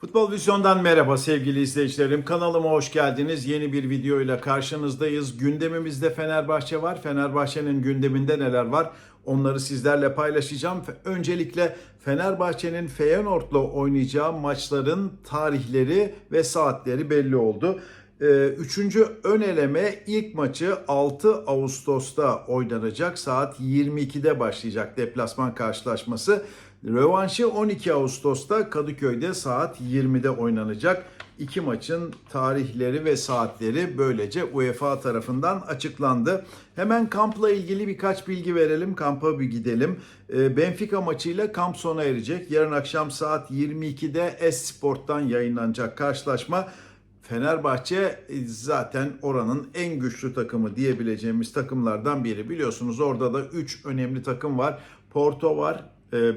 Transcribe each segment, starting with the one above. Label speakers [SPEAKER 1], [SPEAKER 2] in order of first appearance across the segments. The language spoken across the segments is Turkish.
[SPEAKER 1] Futbol
[SPEAKER 2] Vizyon'dan merhaba sevgili izleyicilerim. Kanalıma hoş geldiniz. Yeni bir video ile karşınızdayız. Gündemimizde Fenerbahçe var. Fenerbahçe'nin gündeminde neler var? Onları sizlerle paylaşacağım. Öncelikle Fenerbahçe'nin Feyenoord'la oynayacağı maçların tarihleri ve saatleri belli oldu. Ee, Üçüncü ön eleme ilk maçı 6 Ağustos'ta oynanacak. Saat 22'de başlayacak deplasman karşılaşması. Rövanşı 12 Ağustos'ta Kadıköy'de saat 20'de oynanacak. İki maçın tarihleri ve saatleri böylece UEFA tarafından açıklandı. Hemen kampla ilgili birkaç bilgi verelim. Kampa bir gidelim. Ee, Benfica maçıyla kamp sona erecek. Yarın akşam saat 22'de Esport'tan yayınlanacak karşılaşma. Fenerbahçe e, zaten oranın en güçlü takımı diyebileceğimiz takımlardan biri. Biliyorsunuz orada da 3 önemli takım var. Porto var,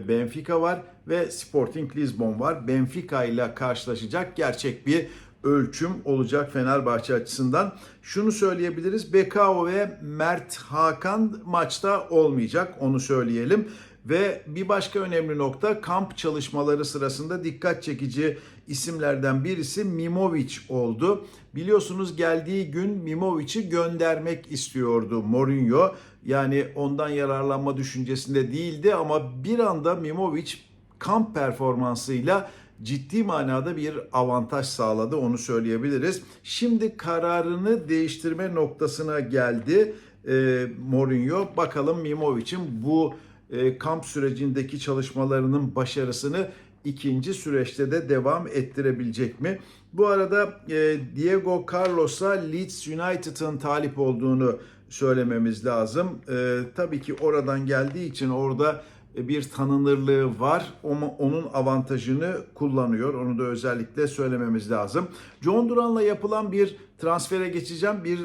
[SPEAKER 2] Benfica var ve Sporting Lisbon var. Benfica ile karşılaşacak gerçek bir ölçüm olacak Fenerbahçe açısından. Şunu söyleyebiliriz. Bekao ve Mert Hakan maçta olmayacak onu söyleyelim. Ve bir başka önemli nokta kamp çalışmaları sırasında dikkat çekici isimlerden birisi Mimovic oldu. Biliyorsunuz geldiği gün Mimovic'i göndermek istiyordu Mourinho. Yani ondan yararlanma düşüncesinde değildi ama bir anda Mimovic kamp performansıyla ciddi manada bir avantaj sağladı onu söyleyebiliriz. Şimdi kararını değiştirme noktasına geldi e, Mourinho. Bakalım Mimovic'in bu e, kamp sürecindeki çalışmalarının başarısını ikinci süreçte de devam ettirebilecek mi? Bu arada e, Diego Carlos'a Leeds United'ın talip olduğunu söylememiz lazım. E, tabii ki oradan geldiği için orada bir tanınırlığı var ama onun avantajını kullanıyor. Onu da özellikle söylememiz lazım. John Duran'la yapılan bir transfere geçeceğim. Bir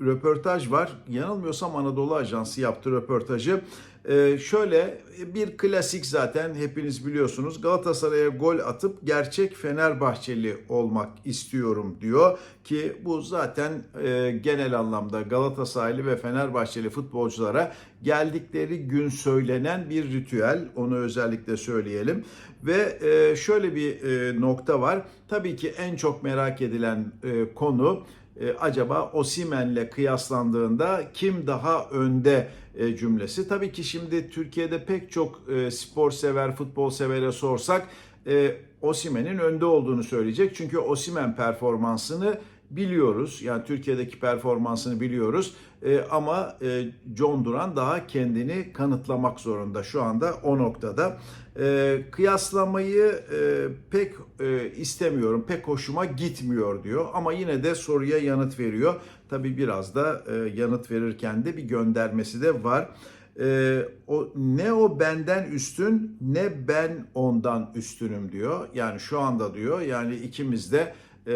[SPEAKER 2] röportaj var. Yanılmıyorsam Anadolu Ajansı yaptı röportajı. Ee, şöyle bir klasik zaten hepiniz biliyorsunuz. Galatasaray'a gol atıp gerçek Fenerbahçeli olmak istiyorum diyor ki bu zaten e, genel anlamda Galatasaraylı ve Fenerbahçeli futbolculara geldikleri gün söylenen bir ritüel. Onu özellikle söyleyelim. Ve e, şöyle bir e, nokta var. Tabii ki en çok merak edilen e, konu e, acaba Osimen'le kıyaslandığında kim daha önde e, cümlesi. Tabii ki şimdi Türkiye'de pek çok e, spor sever, futbol severe sorsak e, Osimen'in önde olduğunu söyleyecek. Çünkü Osimen performansını biliyoruz. Yani Türkiye'deki performansını biliyoruz. E, ama e, John Duran daha kendini kanıtlamak zorunda şu anda o noktada. E, kıyaslamayı e, pek e, istemiyorum, pek hoşuma gitmiyor diyor. Ama yine de soruya yanıt veriyor. Tabii biraz da e, yanıt verirken de bir göndermesi de var. E, o ne o benden üstün ne ben ondan üstünüm diyor. Yani şu anda diyor yani ikimiz de e,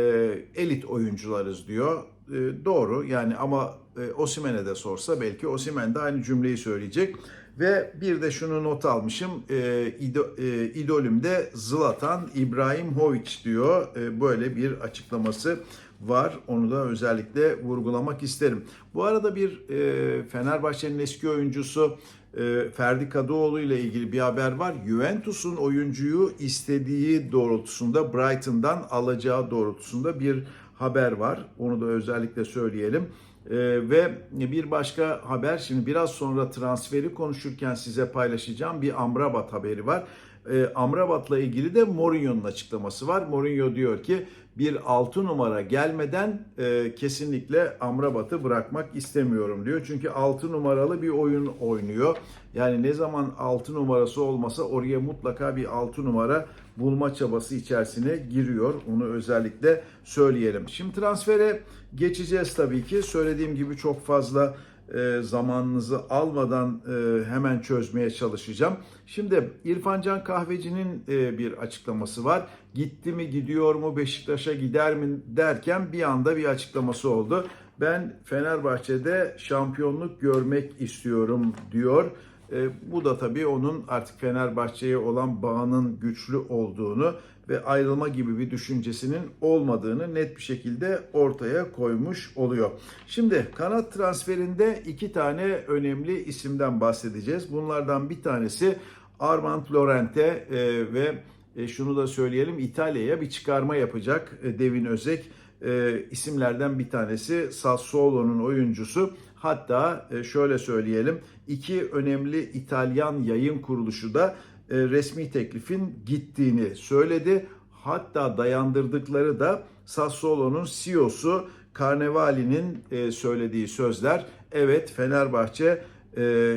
[SPEAKER 2] elit oyuncularız diyor. E, doğru yani ama e, Osimen'e de sorsa belki Osimen de aynı cümleyi söyleyecek. Ve bir de şunu not almışım. E, ido, e, idolümde Zlatan İbrahimovic diyor. E, böyle bir açıklaması var. Onu da özellikle vurgulamak isterim. Bu arada bir e, Fenerbahçe'nin eski oyuncusu e, Ferdi Kadıoğlu ile ilgili bir haber var. Juventus'un oyuncuyu istediği doğrultusunda Brighton'dan alacağı doğrultusunda bir haber var. Onu da özellikle söyleyelim. Ee, ve bir başka haber şimdi biraz sonra transferi konuşurken size paylaşacağım bir Amrabat haberi var. Ee, Amrabat'la ilgili de Mourinho'nun açıklaması var. Mourinho diyor ki bir 6 numara gelmeden e, kesinlikle Amrabat'ı bırakmak istemiyorum diyor. Çünkü 6 numaralı bir oyun oynuyor. Yani ne zaman 6 numarası olmasa oraya mutlaka bir 6 numara bulma çabası içerisine giriyor. Onu özellikle söyleyelim. Şimdi transfere geçeceğiz tabii ki. Söylediğim gibi çok fazla e, zamanınızı almadan e, hemen çözmeye çalışacağım. Şimdi İrfan Can Kahveci'nin e, bir açıklaması var. Gitti mi gidiyor mu Beşiktaş'a gider mi derken bir anda bir açıklaması oldu. Ben Fenerbahçe'de şampiyonluk görmek istiyorum diyor. E, bu da tabii onun artık Fenerbahçe'ye olan bağının güçlü olduğunu ve ayrılma gibi bir düşüncesinin olmadığını net bir şekilde ortaya koymuş oluyor. Şimdi kanat transferinde iki tane önemli isimden bahsedeceğiz. Bunlardan bir tanesi Armand Lorente e, ve e, şunu da söyleyelim İtalya'ya bir çıkarma yapacak e, Devin Özek e, isimlerden bir tanesi Sassuolo'nun oyuncusu. Hatta e, şöyle söyleyelim iki önemli İtalyan yayın kuruluşu da e, resmi teklifin gittiğini söyledi. Hatta dayandırdıkları da Sassuolo'nun CEO'su Carnevali'nin e, söylediği sözler. Evet Fenerbahçe e,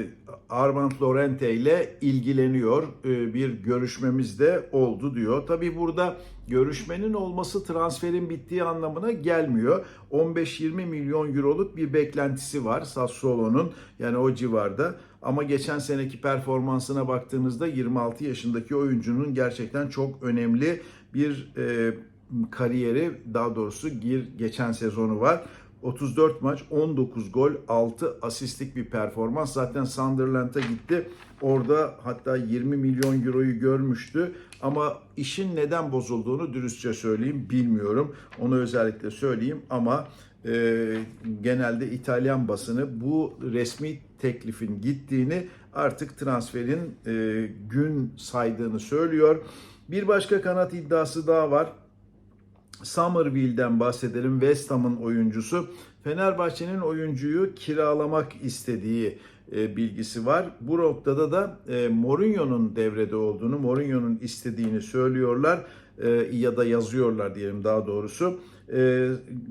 [SPEAKER 2] Armand Lorente ile ilgileniyor. E, bir görüşmemiz de oldu diyor. Tabi burada görüşmenin olması transferin bittiği anlamına gelmiyor. 15-20 milyon euroluk bir beklentisi var Sassuolo'nun yani o civarda. Ama geçen seneki performansına baktığınızda 26 yaşındaki oyuncunun gerçekten çok önemli bir e, kariyeri daha doğrusu gir geçen sezonu var. 34 maç, 19 gol, 6 asistlik bir performans. Zaten Sunderland'a gitti. Orada hatta 20 milyon euroyu görmüştü. Ama işin neden bozulduğunu dürüstçe söyleyeyim bilmiyorum. Onu özellikle söyleyeyim ama e, genelde İtalyan basını bu resmi teklifin gittiğini artık transferin e, gün saydığını söylüyor. Bir başka kanat iddiası daha var. Somerville'den bahsedelim. West Ham'ın oyuncusu. Fenerbahçe'nin oyuncuyu kiralamak istediği e, bilgisi var. Bu noktada da e, Mourinho'nun devrede olduğunu, Mourinho'nun istediğini söylüyorlar e, ya da yazıyorlar diyelim daha doğrusu.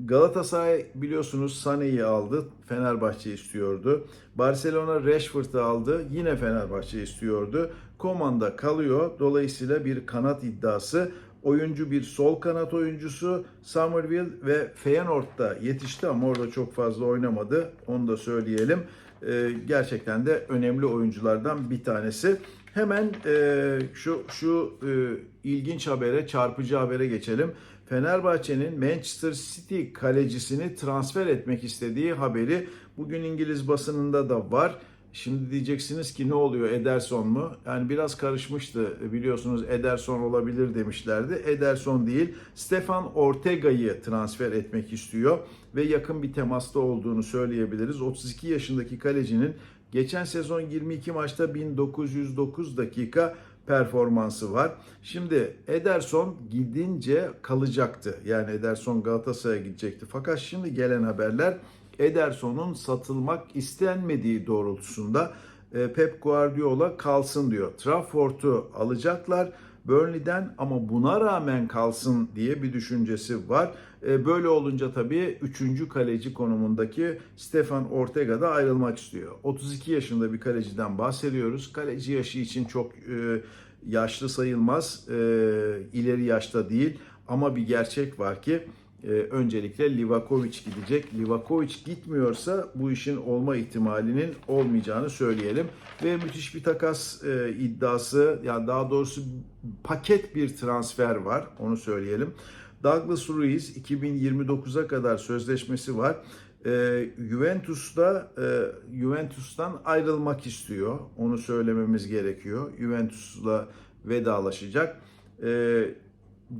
[SPEAKER 2] Galatasaray biliyorsunuz Sané'yi aldı. Fenerbahçe istiyordu. Barcelona Rashford'u aldı. Yine Fenerbahçe istiyordu. Komanda kalıyor. Dolayısıyla bir kanat iddiası oyuncu bir sol kanat oyuncusu Somerville ve Feyenoord'da yetişti ama orada çok fazla oynamadı. Onu da söyleyelim. Ee, gerçekten de önemli oyunculardan bir tanesi. Hemen e, şu şu e, ilginç habere, çarpıcı habere geçelim. Fenerbahçe'nin Manchester City kalecisini transfer etmek istediği haberi bugün İngiliz basınında da var. Şimdi diyeceksiniz ki ne oluyor Ederson mu? Yani biraz karışmıştı biliyorsunuz Ederson olabilir demişlerdi. Ederson değil Stefan Ortega'yı transfer etmek istiyor ve yakın bir temasta olduğunu söyleyebiliriz. 32 yaşındaki kalecinin geçen sezon 22 maçta 1909 dakika performansı var. Şimdi Ederson gidince kalacaktı. Yani Ederson Galatasaray'a gidecekti. Fakat şimdi gelen haberler Ederson'un satılmak istenmediği doğrultusunda e, Pep Guardiola kalsın diyor. Trafford'u alacaklar Burnley'den ama buna rağmen kalsın diye bir düşüncesi var. E, böyle olunca tabii 3. kaleci konumundaki Stefan Ortega da ayrılmak istiyor. 32 yaşında bir kaleciden bahsediyoruz. Kaleci yaşı için çok e, yaşlı sayılmaz. ileri yaşta değil ama bir gerçek var ki e, öncelikle Livakovic gidecek. Livakovic gitmiyorsa bu işin olma ihtimalinin olmayacağını söyleyelim. Ve müthiş bir takas e, iddiası yani daha doğrusu paket bir transfer var onu söyleyelim. Douglas Ruiz 2029'a kadar sözleşmesi var. E, Juventus'ta e, Juventus'tan ayrılmak istiyor. Onu söylememiz gerekiyor. Juventus'la vedalaşacak. E,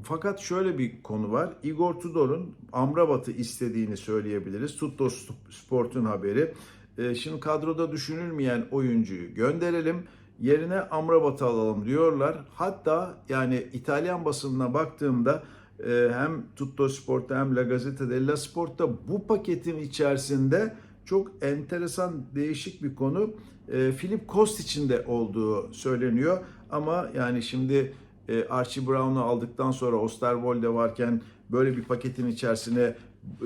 [SPEAKER 2] fakat şöyle bir konu var. Igor Tudor'un Amrabat'ı istediğini söyleyebiliriz. Tutto Sport'un haberi. E, şimdi kadroda düşünülmeyen oyuncuyu gönderelim. Yerine Amrabat'ı alalım diyorlar. Hatta yani İtalyan basınına baktığımda e, hem Tutto Sport'ta hem La Gazzetta della Sport'ta bu paketin içerisinde çok enteresan değişik bir konu. E, Filip Kostic'in de olduğu söyleniyor. Ama yani şimdi e, Archie Brown'u aldıktan sonra Osterwolde varken böyle bir paketin içerisine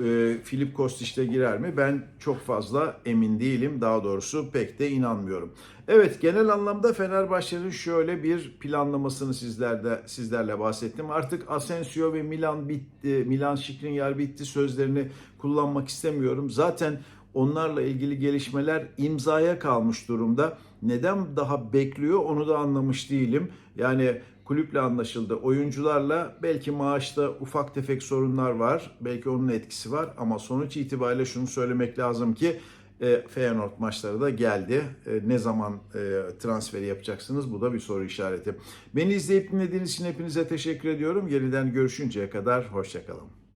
[SPEAKER 2] e, Filip girer mi? Ben çok fazla emin değilim. Daha doğrusu pek de inanmıyorum. Evet genel anlamda Fenerbahçe'nin şöyle bir planlamasını sizlerde sizlerle bahsettim. Artık Asensio ve Milan bitti. Milan Skriniar bitti sözlerini kullanmak istemiyorum. Zaten onlarla ilgili gelişmeler imzaya kalmış durumda. Neden daha bekliyor onu da anlamış değilim. Yani kulüple anlaşıldı. Oyuncularla belki maaşta ufak tefek sorunlar var. Belki onun etkisi var ama sonuç itibariyle şunu söylemek lazım ki e, Feyenoord maçları da geldi. E, ne zaman e, transferi yapacaksınız? Bu da bir soru işareti. Beni izleyip dinlediğiniz için hepinize teşekkür ediyorum. Yeniden görüşünceye kadar hoşçakalın.